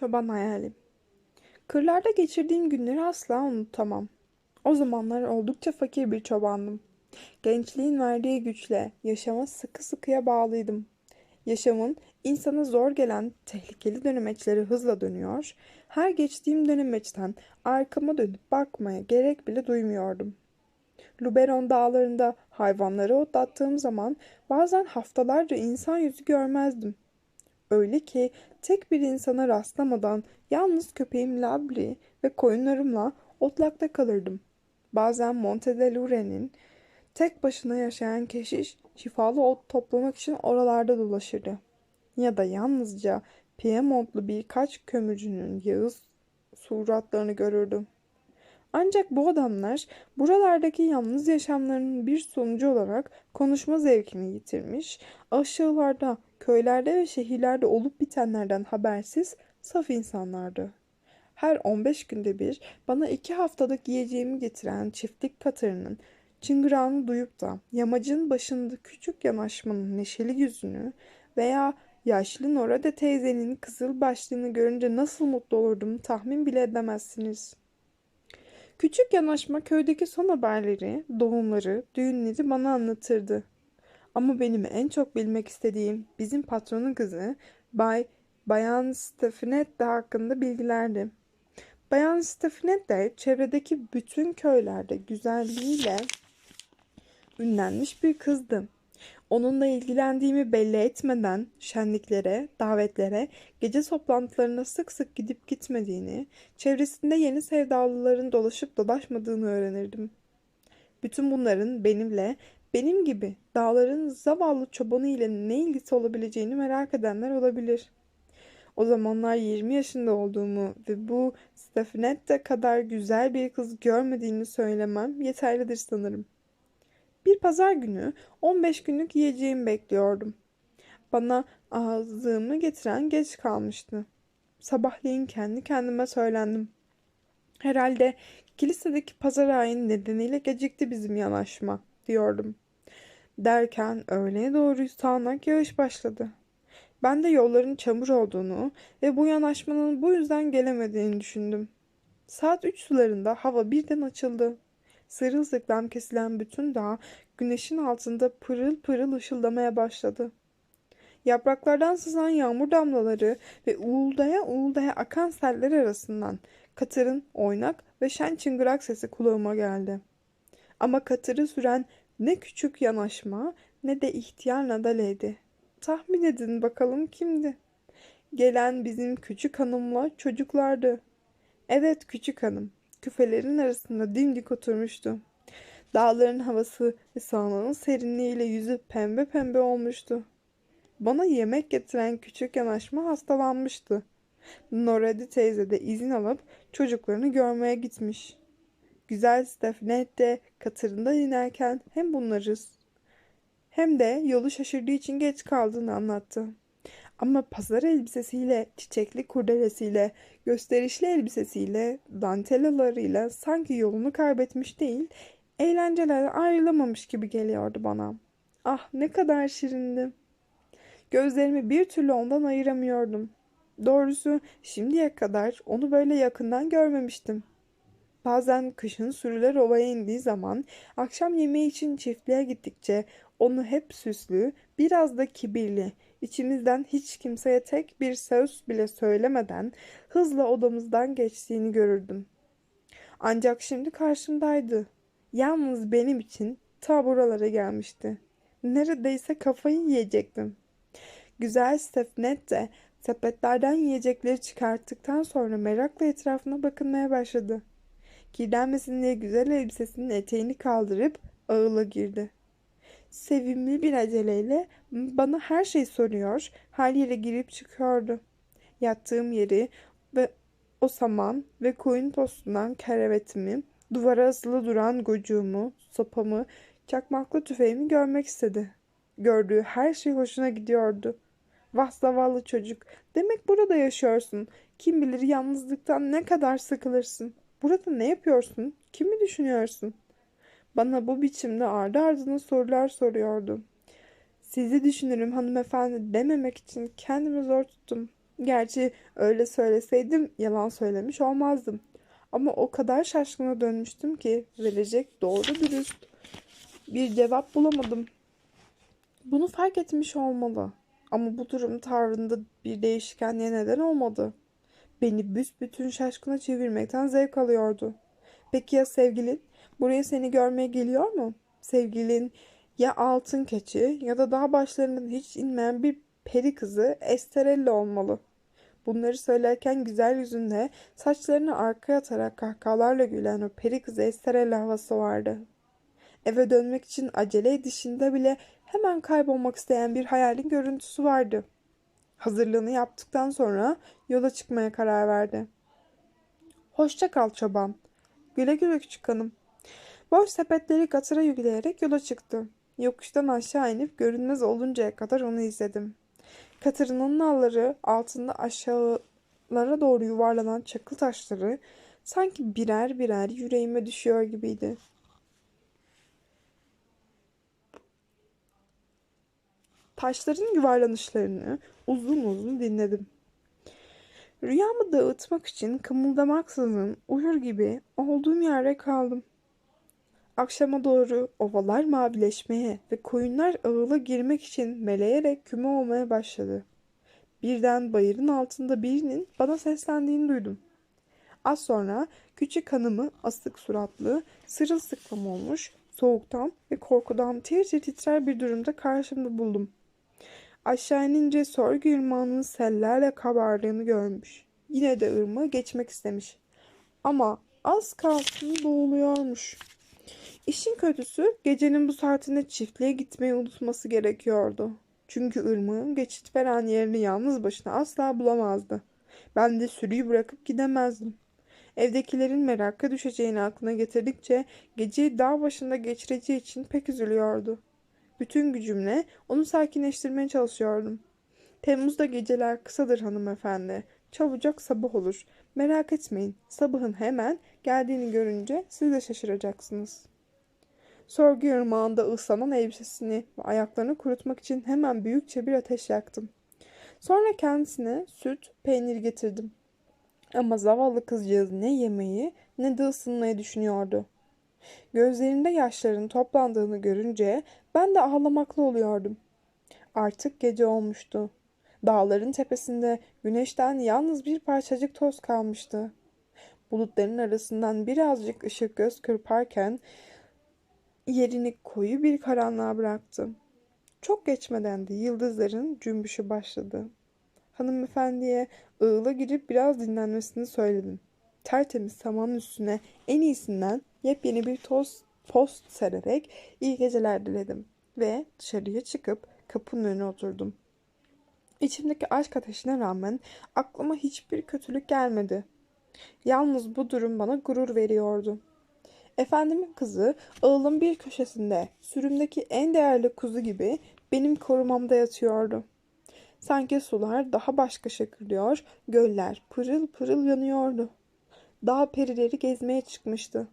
Çoban hayalim. Kırlarda geçirdiğim günleri asla unutamam. O zamanlar oldukça fakir bir çobandım. Gençliğin verdiği güçle yaşama sıkı sıkıya bağlıydım. Yaşamın insana zor gelen tehlikeli dönemeçleri hızla dönüyor, her geçtiğim dönemeçten arkama dönüp bakmaya gerek bile duymuyordum. Luberon dağlarında hayvanları otlattığım zaman bazen haftalarca insan yüzü görmezdim. Öyle ki tek bir insana rastlamadan yalnız köpeğim Labri ve koyunlarımla otlakta kalırdım. Bazen Monte de Lure'nin tek başına yaşayan keşiş şifalı ot toplamak için oralarda dolaşırdı. Ya da yalnızca Piemontlu birkaç kömürcünün yağız suratlarını görürdüm. Ancak bu adamlar buralardaki yalnız yaşamlarının bir sonucu olarak konuşma zevkini yitirmiş, aşağılarda, köylerde ve şehirlerde olup bitenlerden habersiz saf insanlardı. Her 15 günde bir bana iki haftalık yiyeceğimi getiren çiftlik katırının çıngırağını duyup da yamacın başında küçük yanaşmanın neşeli yüzünü veya yaşlı Norade teyzenin kızıl başlığını görünce nasıl mutlu olurdum tahmin bile edemezsiniz.'' Küçük yanaşma köydeki son haberleri, doğumları, düğünleri bana anlatırdı. Ama benim en çok bilmek istediğim bizim patronun kızı Bay Bayan Stefanette hakkında bilgilerdi. Bayan Stefanette çevredeki bütün köylerde güzelliğiyle ünlenmiş bir kızdı. Onunla ilgilendiğimi belli etmeden şenliklere, davetlere, gece toplantılarına sık sık gidip gitmediğini, çevresinde yeni sevdalıların dolaşıp dolaşmadığını öğrenirdim. Bütün bunların benimle, benim gibi dağların zavallı çobanı ile ne ilgisi olabileceğini merak edenler olabilir. O zamanlar 20 yaşında olduğumu ve bu Stefanette kadar güzel bir kız görmediğini söylemem yeterlidir sanırım.'' Bir pazar günü 15 günlük yiyeceğimi bekliyordum. Bana ağzımı getiren geç kalmıştı. Sabahleyin kendi kendime söylendim. Herhalde kilisedeki pazar ayini nedeniyle gecikti bizim yanaşma diyordum. Derken öğleye doğru sağanak yağış başladı. Ben de yolların çamur olduğunu ve bu yanaşmanın bu yüzden gelemediğini düşündüm. Saat üç sularında hava birden açıldı. Sırılsıklam kesilen bütün dağ güneşin altında pırıl pırıl ışıldamaya başladı. Yapraklardan sızan yağmur damlaları ve uğuldaya uğuldaya akan seller arasından katırın oynak ve şen çıngırak sesi kulağıma geldi. Ama katırı süren ne küçük yanaşma ne de ihtiyar Nadale'ydi. Tahmin edin bakalım kimdi? Gelen bizim küçük hanımla çocuklardı. Evet küçük hanım küfelerin arasında dimdik oturmuştu. Dağların havası ve sahanın serinliğiyle yüzü pembe pembe olmuştu. Bana yemek getiren küçük yanaşma hastalanmıştı. Noradi teyze de izin alıp çocuklarını görmeye gitmiş. Güzel Stefnet de katırında inerken hem bunları hem de yolu şaşırdığı için geç kaldığını anlattı. Ama pazar elbisesiyle, çiçekli kurdelesiyle, gösterişli elbisesiyle, dantelalarıyla sanki yolunu kaybetmiş değil, eğlencelerden ayrılamamış gibi geliyordu bana. Ah ne kadar şirindi. Gözlerimi bir türlü ondan ayıramıyordum. Doğrusu şimdiye kadar onu böyle yakından görmemiştim. Bazen kışın sürüler ovaya indiği zaman akşam yemeği için çiftliğe gittikçe onu hep süslü, biraz da kibirli, içimizden hiç kimseye tek bir söz bile söylemeden hızla odamızdan geçtiğini görürdüm. Ancak şimdi karşımdaydı. Yalnız benim için ta buralara gelmişti. Neredeyse kafayı yiyecektim. Güzel Stefnet de sepetlerden yiyecekleri çıkarttıktan sonra merakla etrafına bakınmaya başladı. Kirlenmesin diye güzel elbisesinin eteğini kaldırıp ağıla girdi sevimli bir aceleyle bana her şey soruyor, her yere girip çıkıyordu. Yattığım yeri ve o saman ve koyun postundan kerevetimi, duvara asılı duran gocuğumu, sopamı, çakmaklı tüfeğimi görmek istedi. Gördüğü her şey hoşuna gidiyordu. Vah zavallı çocuk, demek burada yaşıyorsun. Kim bilir yalnızlıktan ne kadar sıkılırsın. Burada ne yapıyorsun? Kimi düşünüyorsun?'' Bana bu biçimde ardı ardına sorular soruyordu. Sizi düşünürüm hanımefendi dememek için kendimi zor tuttum. Gerçi öyle söyleseydim yalan söylemiş olmazdım. Ama o kadar şaşkına dönmüştüm ki verecek doğru dürüst bir cevap bulamadım. Bunu fark etmiş olmalı. Ama bu durum tavrında bir değişkenliğe neden olmadı. Beni büsbütün şaşkına çevirmekten zevk alıyordu. Peki ya sevgilin? Buraya seni görmeye geliyor mu? Sevgilin ya altın keçi ya da dağ başlarından hiç inmeyen bir peri kızı Esterella olmalı. Bunları söylerken güzel yüzünde saçlarını arkaya atarak kahkahalarla gülen o peri kızı Esterella havası vardı. Eve dönmek için acele edişinde bile hemen kaybolmak isteyen bir hayalin görüntüsü vardı. Hazırlığını yaptıktan sonra yola çıkmaya karar verdi. Hoşça kal çoban. Güle güle küçük hanım. Boş sepetleri katıra yükleyerek yola çıktı. Yokuştan aşağı inip görünmez oluncaya kadar onu izledim. Katırının nalları altında aşağılara doğru yuvarlanan çakıl taşları sanki birer birer yüreğime düşüyor gibiydi. Taşların yuvarlanışlarını uzun uzun dinledim. Rüyamı dağıtmak için kımıldamaksızın uyur gibi olduğum yerde kaldım. Akşama doğru ovalar mavileşmeye ve koyunlar ağıla girmek için meleyerek küme olmaya başladı. Birden bayırın altında birinin bana seslendiğini duydum. Az sonra küçük hanımı asık suratlı, sırılsıklam olmuş, soğuktan ve korkudan tir titrer bir durumda karşımda buldum. Aşağı inince sorgu ırmağının sellerle kabardığını görmüş. Yine de ırmağı geçmek istemiş. Ama az kalsın boğuluyormuş. İşin kötüsü gecenin bu saatinde çiftliğe gitmeyi unutması gerekiyordu. Çünkü ırmağın geçit veren yerini yalnız başına asla bulamazdı. Ben de sürüyü bırakıp gidemezdim. Evdekilerin merakka düşeceğini aklına getirdikçe geceyi dağ başında geçireceği için pek üzülüyordu. Bütün gücümle onu sakinleştirmeye çalışıyordum. Temmuz'da geceler kısadır hanımefendi. Çabucak sabah olur. Merak etmeyin. Sabahın hemen geldiğini görünce siz de şaşıracaksınız. Sorgu ırmağında ıslanan elbisesini ve ayaklarını kurutmak için hemen büyükçe bir ateş yaktım. Sonra kendisine süt, peynir getirdim. Ama zavallı kızcağız ne yemeği ne de ısınmayı düşünüyordu. Gözlerinde yaşların toplandığını görünce ben de ağlamaklı oluyordum. Artık gece olmuştu. Dağların tepesinde güneşten yalnız bir parçacık toz kalmıştı. Bulutların arasından birazcık ışık göz kırparken yerini koyu bir karanlığa bıraktı. Çok geçmeden de yıldızların cümbüşü başladı. Hanımefendiye ığıla girip biraz dinlenmesini söyledim. Tertemiz samanın üstüne en iyisinden yepyeni bir toz post sererek iyi geceler diledim ve dışarıya çıkıp kapının önüne oturdum. İçimdeki aşk ateşine rağmen aklıma hiçbir kötülük gelmedi. Yalnız bu durum bana gurur veriyordu. Efendimin kızı ağılın bir köşesinde sürümdeki en değerli kuzu gibi benim korumamda yatıyordu. Sanki sular daha başka şakırıyor, göller pırıl pırıl yanıyordu. Dağ perileri gezmeye çıkmıştı.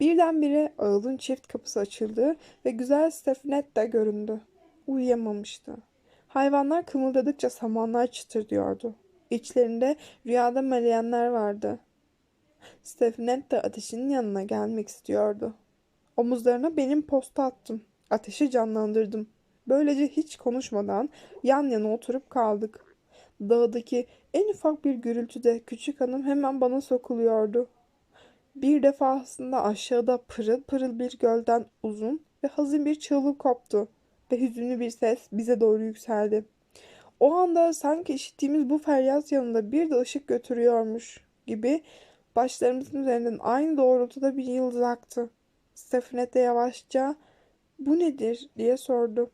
Birdenbire ağılın çift kapısı açıldı ve güzel Stefanet de göründü. Uyuyamamıştı. Hayvanlar kımıldadıkça samanlar çıtırdıyordu. İçlerinde rüyada meleyenler vardı. Stefanet de ateşinin yanına gelmek istiyordu. Omuzlarına benim posta attım. Ateşi canlandırdım. Böylece hiç konuşmadan yan yana oturup kaldık. Dağdaki en ufak bir gürültüde küçük hanım hemen bana sokuluyordu. Bir defasında aşağıda pırıl pırıl bir gölden uzun ve hazin bir çığlık koptu ve hüzünlü bir ses bize doğru yükseldi. O anda sanki işittiğimiz bu feryat yanında bir de ışık götürüyormuş gibi başlarımızın üzerinden aynı doğrultuda bir yıldız aktı. Stefanet de yavaşça bu nedir diye sordu.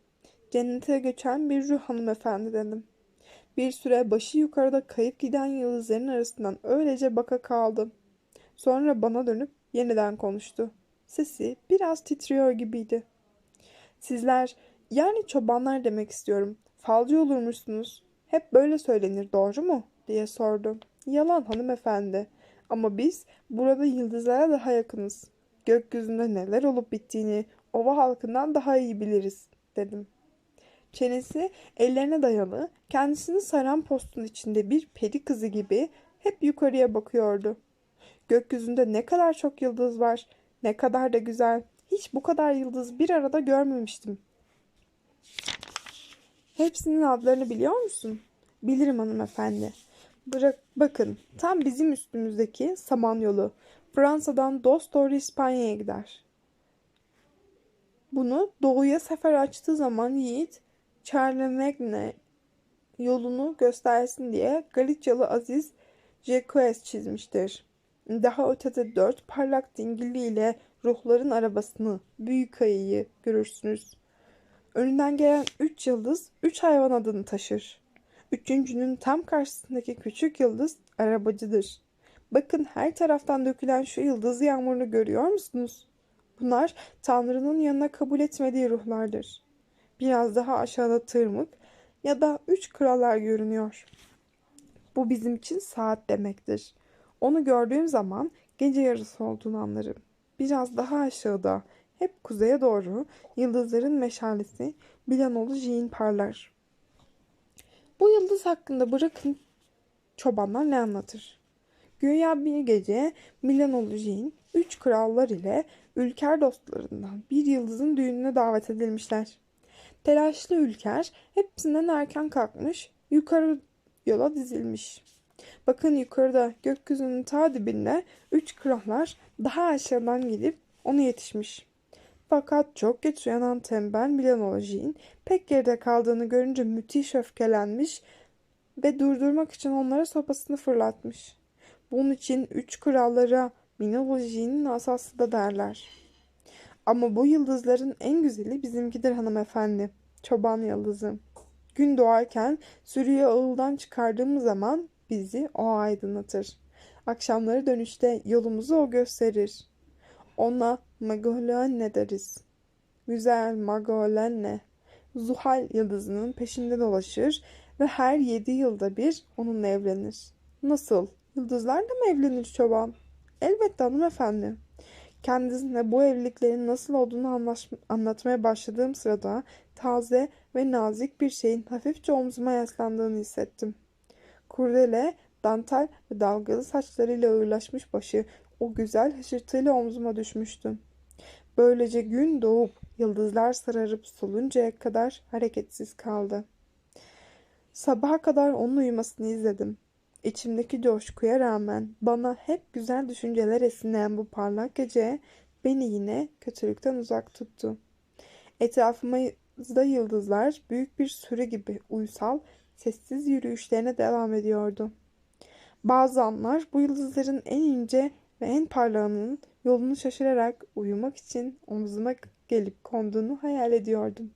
Cennete göçen bir ruh hanımefendi dedim. Bir süre başı yukarıda kayıp giden yıldızların arasından öylece baka kaldım. Sonra bana dönüp yeniden konuştu. Sesi biraz titriyor gibiydi. Sizler yani çobanlar demek istiyorum. Falcı olurmuşsunuz. Hep böyle söylenir doğru mu? diye sordu. Yalan hanımefendi. Ama biz burada yıldızlara daha yakınız. Gökyüzünde neler olup bittiğini ova halkından daha iyi biliriz dedim. Çenesi ellerine dayalı, kendisini saran postun içinde bir peri kızı gibi hep yukarıya bakıyordu. Gökyüzünde ne kadar çok yıldız var, ne kadar da güzel. Hiç bu kadar yıldız bir arada görmemiştim. Hepsinin adlarını biliyor musun? Bilirim hanımefendi. Bırak, bakın, tam bizim üstümüzdeki Samanyolu. Fransa'dan dosdoğru İspanya'ya gider. Bunu doğuya sefer açtığı zaman Yiğit, Charlemagne yolunu göstersin diye Galicialı Aziz Jacques çizmiştir. Daha ötede dört parlak dingilli ile ruhların arabasını, büyük ayıyı görürsünüz. Önünden gelen üç yıldız, üç hayvan adını taşır. Üçüncünün tam karşısındaki küçük yıldız arabacıdır. Bakın her taraftan dökülen şu yıldız yağmurunu görüyor musunuz? Bunlar Tanrı'nın yanına kabul etmediği ruhlardır. Biraz daha aşağıda tırmık ya da üç krallar görünüyor. Bu bizim için saat demektir. Onu gördüğüm zaman gece yarısı olduğunu anlarım. Biraz daha aşağıda, hep kuzeye doğru yıldızların meşalesi Bilanolu Jean parlar. Bu yıldız hakkında bırakın çobanlar ne anlatır? Güya bir gece Milanolu Jean, üç krallar ile ülker dostlarından bir yıldızın düğününe davet edilmişler. Telaşlı ülker hepsinden erken kalkmış, yukarı yola dizilmiş. Bakın yukarıda gökyüzünün ta dibinde üç krallar daha aşağıdan gidip ona yetişmiş. Fakat çok geç uyanan tembel Milanoğlu Jean pek geride kaldığını görünce müthiş öfkelenmiş ve durdurmak için onlara sopasını fırlatmış. Bunun için üç krallara Milanoğlu Jean'in asası da derler. Ama bu yıldızların en güzeli bizimkidir hanımefendi. Çoban yıldızı. Gün doğarken sürüyü ağıldan çıkardığımız zaman bizi o aydınlatır. Akşamları dönüşte yolumuzu o gösterir. Ona Magellanne deriz. Güzel Magellanne. Zuhal yıldızının peşinde dolaşır ve her yedi yılda bir onunla evlenir. Nasıl? Yıldızlarla mı evlenir çoban? Elbette hanımefendi. Kendisine bu evliliklerin nasıl olduğunu anlatmaya başladığım sırada taze ve nazik bir şeyin hafifçe omzuma yaslandığını hissettim. Kurdele, dantel ve dalgalı saçlarıyla ağırlaşmış başı o güzel hışırtıyla omzuma düşmüştü. Böylece gün doğup yıldızlar sararıp soluncaya kadar hareketsiz kaldı. Sabaha kadar onun uyumasını izledim. İçimdeki coşkuya rağmen bana hep güzel düşünceler esinleyen bu parlak gece beni yine kötülükten uzak tuttu. Etrafımızda yıldızlar büyük bir sürü gibi uysal, sessiz yürüyüşlerine devam ediyordu. Bazı anlar bu yıldızların en ince ve en parlağının yolunu şaşırarak uyumak için omzuma gelip konduğunu hayal ediyordum.